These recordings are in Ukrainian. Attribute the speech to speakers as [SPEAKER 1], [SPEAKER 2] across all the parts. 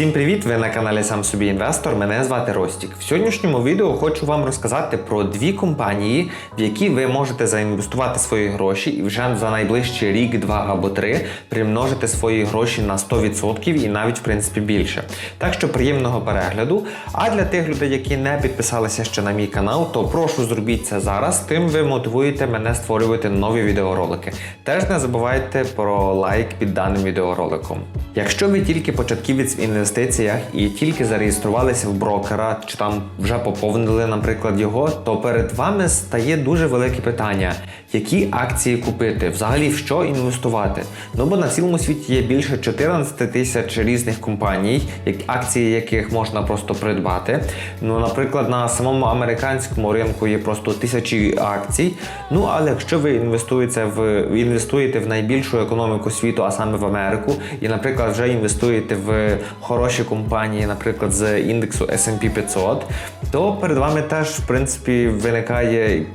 [SPEAKER 1] Всім привіт! Ви на каналі Сам Собі Інвестор. Мене звати Ростік. В сьогоднішньому відео хочу вам розказати про дві компанії, в які ви можете заінвестувати свої гроші і вже за найближчий рік, два або три примножити свої гроші на 100% і навіть в принципі більше. Так що приємного перегляду. А для тих людей, які не підписалися ще на мій канал, то прошу зробіть це зараз. Тим ви мотивуєте мене створювати нові відеоролики. Теж не забувайте про лайк під даним відеороликом. Якщо ви тільки початківець в інвестиціях і тільки зареєструвалися в брокера, чи там вже поповнили, наприклад, його, то перед вами стає дуже велике питання, які акції купити, взагалі в що інвестувати. Ну бо на цілому світі є більше 14 тисяч різних компаній, акції яких можна просто придбати. Ну, наприклад, на самому американському ринку є просто тисячі акцій. Ну але якщо ви інвестуєте в інвестуєте в найбільшу економіку світу, а саме в Америку, і, наприклад, вже інвестуєте в хороші компанії, наприклад, з індексу S&P 500, то перед вами теж в принципі виникає.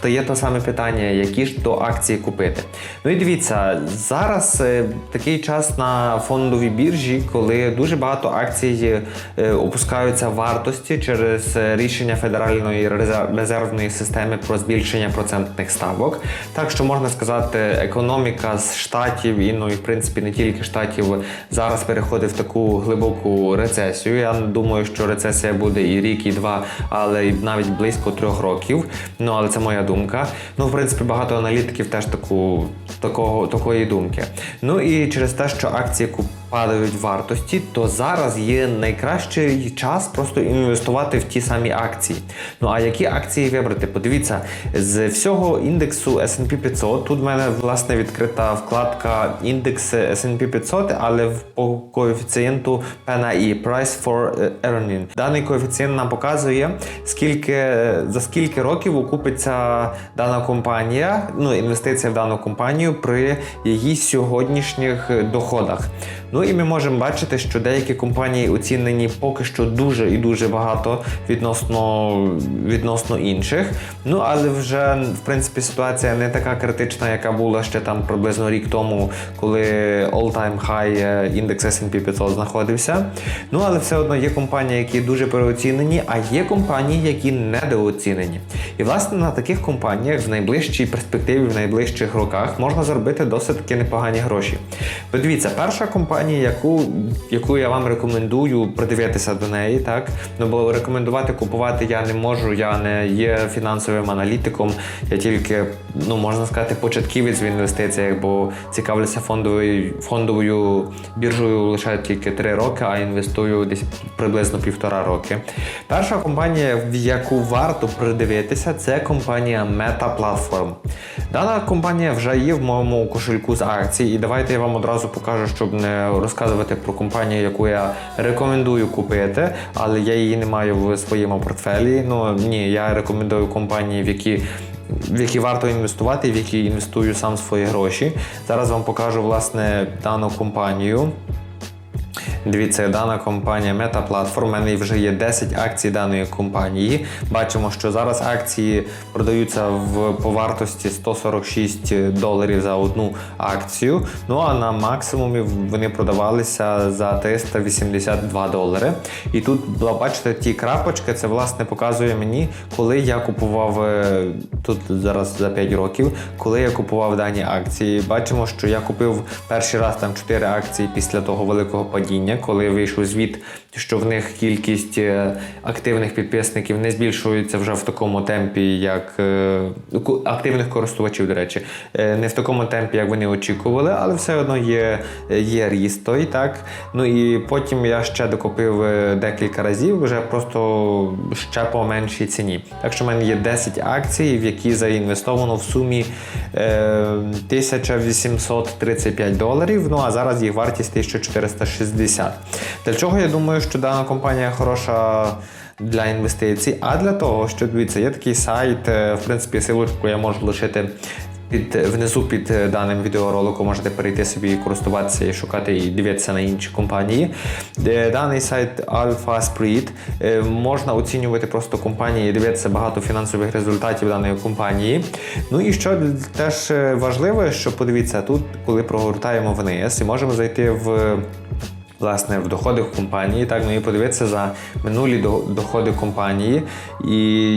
[SPEAKER 1] Стає те саме питання, які ж то акції купити. Ну і дивіться, зараз е, такий час на фондовій біржі, коли дуже багато акцій е, опускаються вартості через е, рішення Федеральної резервної системи про збільшення процентних ставок. Так що можна сказати, економіка з штатів і ну і в принципі не тільки штатів зараз переходить в таку глибоку рецесію. Я думаю, що рецесія буде і рік, і два, але навіть близько трьох років. Ну але це моя думка. Ну, в принципі, багато аналітиків теж таку, такого, такої думки. Ну і через те, що акції куп- падають вартості, то зараз є найкращий час просто інвестувати в ті самі акції. Ну а які акції вибрати? Подивіться, з всього індексу S&P 500, тут в мене власне відкрита вкладка індекс S&P 500, але по коефіцієнту PNI, Price for Earning. Даний коефіцієнт нам показує, скільки за скільки років окупиться дана компанія, ну інвестиція в дану компанію при її сьогоднішніх доходах. Ну і ми можемо бачити, що деякі компанії оцінені поки що дуже і дуже багато відносно, відносно інших. Ну але вже в принципі ситуація не така критична, яка була ще там приблизно рік тому, коли all-time high е, індекс S&P 500 знаходився. Ну але все одно є компанії, які дуже переоцінені, а є компанії, які недооцінені. І власне на таких компаніях в найближчій перспективі, в найближчих роках можна заробити досить таки непогані гроші. Подивіться, перша компанія, яку, яку я вам рекомендую придивитися до неї, так ну бо рекомендувати купувати я не можу, я не є фінансовим аналітиком, я тільки, ну можна сказати, початківець в інвестиціях, бо цікавлюся фондовою фондовою біржею лише тільки 3 роки, а інвестую десь приблизно півтора роки. Перша компанія, в яку варто придивитися, це компанія Meta Platform. Дана компанія вже є в моєму кошельку з акцій, і давайте я вам одразу покажу, щоб не розказувати про компанію, яку я рекомендую купити, але я її не маю в своєму портфелі. Ну ні, я рекомендую компанії, в які. В які варто інвестувати, в які інвестую сам свої гроші. Зараз вам покажу власне дану компанію. Дивіться, дана компанія Meta Platform. У мене вже є 10 акцій даної компанії. Бачимо, що зараз акції продаються в по вартості 146 доларів за одну акцію. Ну а на максимумі вони продавалися за 382 долари. І тут бачите, ті крапочки, це власне показує мені, коли я купував е, тут зараз за 5 років, коли я купував дані акції. Бачимо, що я купив перший раз там 4 акції після того великого падіння, коли вийшов звіт, що в них кількість е, активних підписників не збільшується вже в такому темпі, як е, активних користувачів, до речі, е, не в такому темпі, як вони очікували, але все одно є, є ріст той, так. Ну і потім я ще докупив декілька разів, вже просто ще по меншій ціні. Так що в мене є 10 акцій, в які заінвестовано в сумі е, 1835 доларів. Ну а зараз їх вартість 1460. Для чого я думаю, що дана компанія хороша для інвестицій? А для того, що дивіться, є такий сайт, е, в принципі, силочку я можу лишити. Під внизу під е, даним відеороликом можете перейти собі і користуватися і шукати і дивитися на інші компанії. Даний сайт Alpha Sprit е, можна оцінювати просто компанії і дивитися багато фінансових результатів даної компанії. Ну і що теж важливо, що подивіться тут, коли прогортаємо вниз, і можемо зайти в власне в доходи компанії. Так, ну і подивитися за минулі доходи компанії і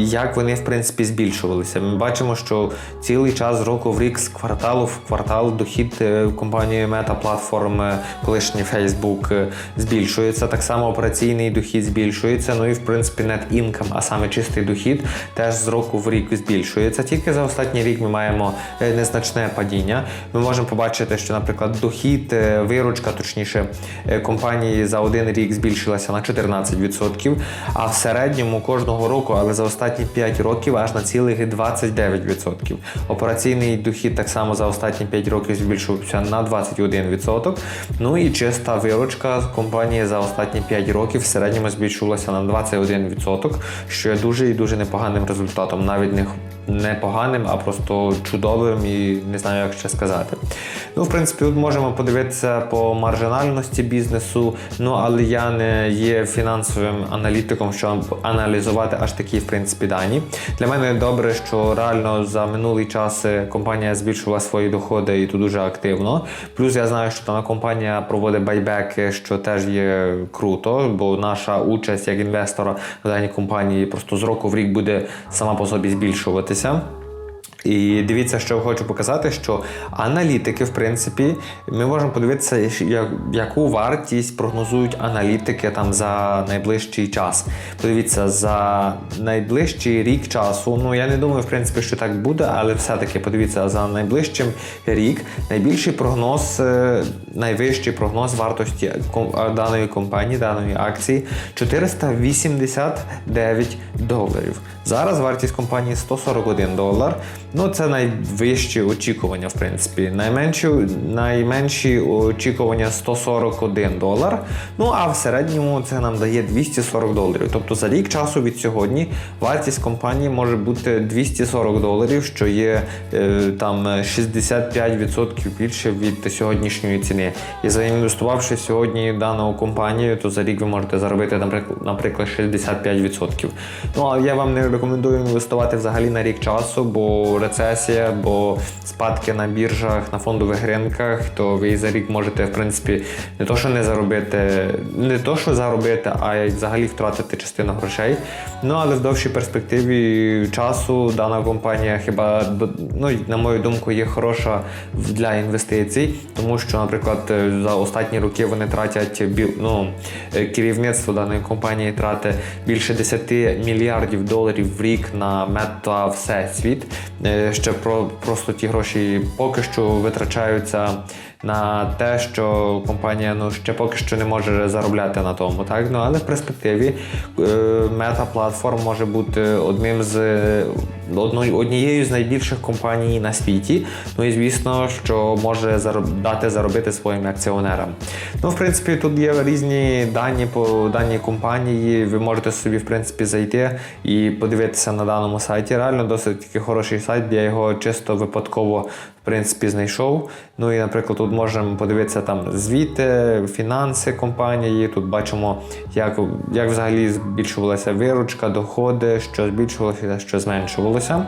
[SPEAKER 1] як вони в принципі збільшувалися. Ми бачимо, що цілий час з року в рік з кварталу в квартал дохід е, компанії Meta Platform, е, колишній Facebook, е, збільшується. Так само операційний дохід збільшується. Ну і в принципі net income, а саме чистий дохід, теж з року в рік збільшується. Тільки за останній рік ми маємо незначне падіння. Ми можемо побачити, що, наприклад, дохід, виручка, точніше, е, компанії за один рік збільшилася на 14%, а в середньому кожного року, але за останні 5 років аж на цілих 29%. Операційний дохід так само за останні 5 років збільшився на 21%. Ну і чиста виручка компанії за останні 5 років в середньому збільшувалася на 21%, що є дуже і дуже непоганим результатом. Навіть не не поганим, а просто чудовим і не знаю, як ще сказати. Ну, в принципі, тут можемо подивитися по маржинальності бізнесу. Ну, але я не є фінансовим аналітиком, щоб аналізувати аж такі, в принципі, дані. Для мене добре, що реально за минулий час е, компанія збільшувала свої доходи і тут дуже активно. Плюс я знаю, що дана компанія проводить байбеки, що теж є круто, бо наша участь як інвестора в даній компанії просто з року в рік буде сама по собі збільшуватися. І дивіться, що хочу показати, що аналітики, в принципі, ми можемо подивитися, яку вартість прогнозують аналітики там за найближчий час. Подивіться, за найближчий рік часу. Ну я не думаю, в принципі, що так буде, але все-таки подивіться за найближчим рік. Найбільший прогноз, е, найвищий прогноз вартості ком- даної компанії, даної акції 489 доларів. Зараз вартість компанії 141 долар. Ну, це найвищі очікування, в принципі. Найменші, найменші очікування 141 долар. Ну а в середньому це нам дає 240 доларів. Тобто за рік часу від сьогодні вартість компанії може бути 240 доларів, що є е, там 65% більше від сьогоднішньої ціни. І заінвестувавши сьогодні в дану компанію, то за рік ви можете заробити, наприклад, наприклад 65%. Ну а я вам не рекомендую інвестувати взагалі на рік часу, бо рецесія, бо спадки на біржах, на фондових ринках, то ви за рік можете, в принципі, не то, що не заробити, не то, що заробити, а й взагалі втратити частину грошей. Ну але в довшій перспективі часу дана компанія хіба ну, на мою думку, є хороша для інвестицій, тому що, наприклад, е, за останні роки вони тратять ну, е, керівництво даної компанії тратить більше 10 мільярдів доларів в рік на мета всесвіт. Ще про просто ті гроші поки що витрачаються на те, що компанія ну ще поки що не може заробляти на тому, так ну але в перспективі мета платформ може бути одним з е, однією з найбільших компаній на світі. Ну і звісно, що може дати заробити своїм акціонерам. Ну, в принципі, тут є різні дані по даній компанії. Ви можете собі в принципі зайти і подивитися на даному сайті. Реально досить такий хороший сайт. Я його чисто випадково принципі знайшов. Ну і, наприклад, тут можемо подивитися там звіти, фінанси компанії. Тут бачимо, як, як взагалі збільшувалася виручка, доходи, що збільшувалося, що зменшувалося.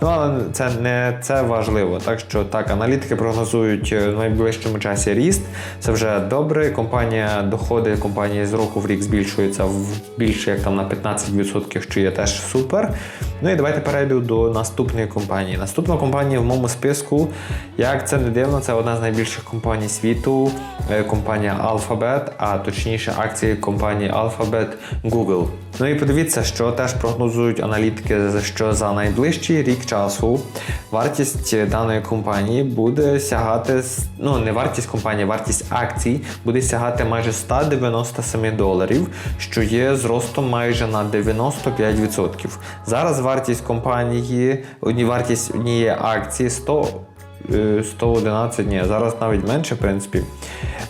[SPEAKER 1] Ну але це не це важливо. Так що так, аналітики прогнозують е, в найближчому часі ріст. Це вже добре. Компанія доходи компанії з року в рік збільшуються в більше як там на 15%, що є теж супер. Ну і давайте перейду до наступної компанії. Наступна компанія в моєму списку, як це не дивно, це одна з найбільших компаній світу, е, компанія Alphabet, а точніше акції компанії Alphabet Google. Ну і подивіться, що теж прогнозують аналітики, що за найближчий рік часу вартість даної компанії буде сягати, ну не вартість компанії, вартість акцій буде сягати майже 197 доларів, що є зростом майже на 95%. Зараз вартість компанії, вартість однієї акції 100 е, 111, ні, зараз навіть менше, в принципі.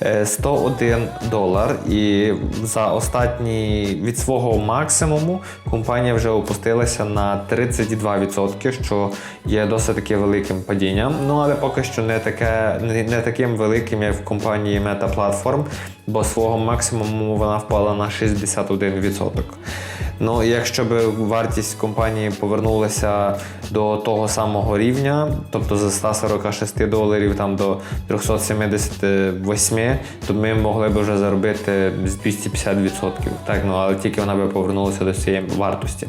[SPEAKER 1] Е, 101 долар. І за останні від свого максимуму компанія вже опустилася на 32%, що є досить великим падінням. Ну але поки що не таке, не таким великим, як в компанії Meta Platform. Бо свого максимуму вона впала на 61%. Ну, якщо б вартість компанії повернулася до того самого рівня, тобто з 146 доларів там до 378, то ми могли б вже заробити з 250%. Так, ну але тільки вона би повернулася до цієї вартості.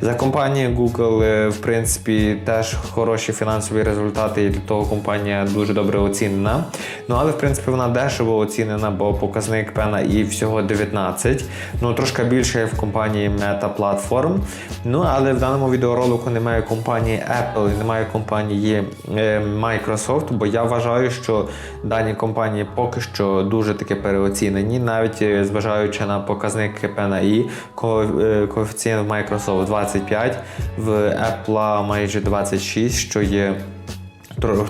[SPEAKER 1] За компанією Google, е, в принципі, теж хороші фінансові результати, і для того компанія дуже добре оцінена. Ну але в принципі вона дешево оцінена, бо показник пена і всього 19. Ну трошки більше в компанії Meta Platform. Ну але в даному відеоролику немає компанії Apple, і немає компанії е, Microsoft, бо я вважаю, що дані компанії поки що дуже таки переоцінені, навіть е, зважаючи на показник пена і е, коефіцієнт в Microsoft 25, в Apple майже 26, що є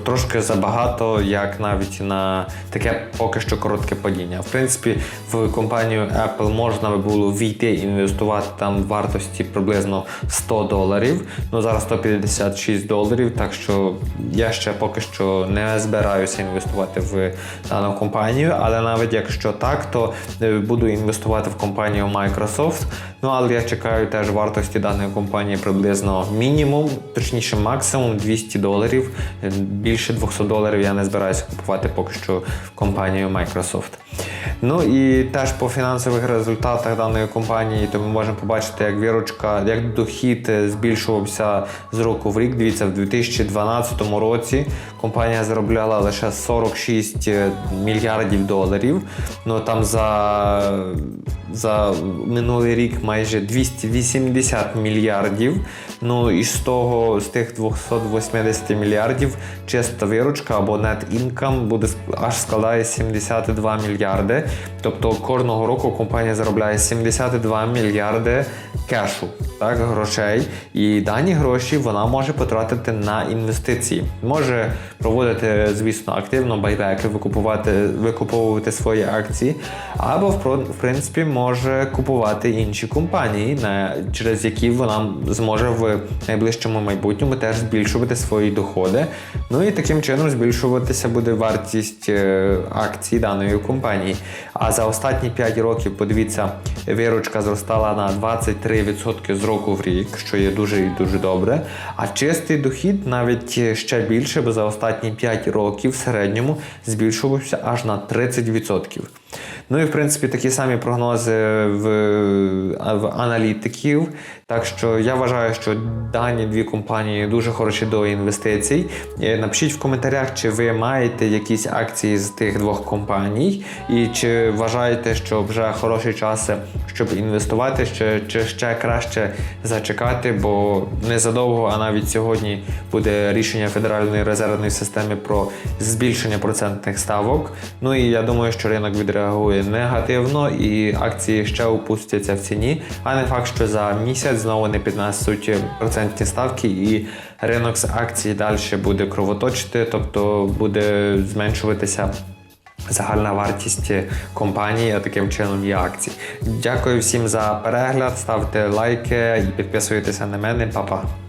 [SPEAKER 1] Трошки забагато, як навіть на таке поки що коротке падіння. В принципі, в компанію Apple можна би було війти і інвестувати там в вартості приблизно 100 доларів. Ну зараз 156 доларів. Так що я ще поки що не збираюся інвестувати в дану компанію. Але навіть якщо так, то е, буду інвестувати в компанію Microsoft. Ну але я чекаю теж вартості даної компанії приблизно мінімум, точніше максимум 200 доларів. Більше 200 доларів я не збираюся купувати поки що в компанію Microsoft. Ну і теж по фінансових результатах даної компанії, то ми можемо побачити, як віручка, як дохід збільшувався з року в рік. Дивіться, в 2012 році компанія заробляла лише 46 мільярдів доларів. Ну там за, за минулий рік майже 280 мільярдів. Ну і з того, з тих 280 мільярдів, чиста виручка або net income буде аж складає 72 мільярди. Тобто кожного року компанія заробляє 72 мільярди кешу, так, грошей. І дані гроші вона може потратити на інвестиції. Може проводити, звісно, активно байбеки, викупувати, викуповувати свої акції, або в принципі може купувати інші компанії, на, через які вона зможе в найближчому майбутньому теж збільшувати свої доходи. Ну і таким чином збільшуватися буде вартість е, акцій даної компанії. А за останні 5 років, подивіться, виручка зростала на 23% з року в рік, що є дуже і дуже добре. А чистий дохід навіть ще більше, бо за останні 5 років в середньому збільшувався аж на 30%. Ну і в принципі такі самі прогнози в, в аналітиків. Так що я вважаю, що дані дві компанії дуже хороші до інвестицій. Е, Напишіть в коментарях, чи ви маєте якісь акції з тих двох компаній, і чи вважаєте, що вже хороший час, щоб інвестувати, чи, чи ще краще зачекати, бо незадовго, а навіть сьогодні буде рішення Федеральної резервної системи про збільшення процентних ставок. Ну і я думаю, що ринок відреагує негативно, і акції ще опустяться в ціні, а не факт, що за місяць знову не піднесуть процентні ставки, і ринок з акцій далі буде кровоточити, тобто буде зменшуватися. Загальна вартість компанії, а таким чином і акцій. Дякую всім за перегляд. Ставте лайки і підписуйтеся на мене. Па-па.